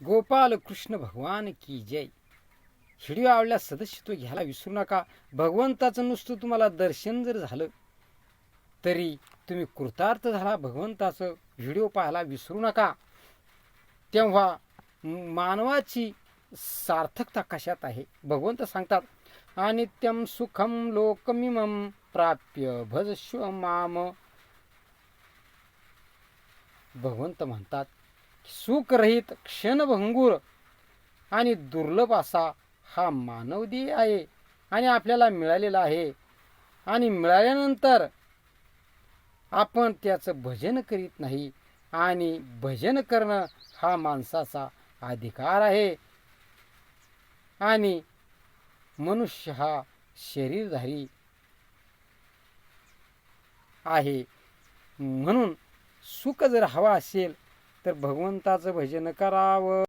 गोपाल कृष्ण भगवान की जय व्हिडिओ आवडल्यास सदस्यत्व घ्यायला विसरू नका भगवंताचं नुसतं तुम्हाला दर्शन जर झालं तरी तुम्ही कृतार्थ झाला भगवंताचं व्हिडिओ पाहायला विसरू नका तेव्हा मानवाची सार्थकता कशात आहे भगवंत सांगतात अनित्यम सुखम लोकमिमम प्राप्य भजस्व माम भगवंत म्हणतात सुखरहित क्षणभंगूर आणि दुर्लभ असा हा मानवदेह आहे आणि आपल्याला मिळालेला आहे. आणि मिळाल्यानंतर आपण त्याचं भजन करीत नाही आणि भजन करणं हा माणसाचा अधिकार आहे. आणि मनुष्य हा शरीरधारी आहे. म्हणून सुख जर हवा असेल तर भगवंताचं भजन करावं.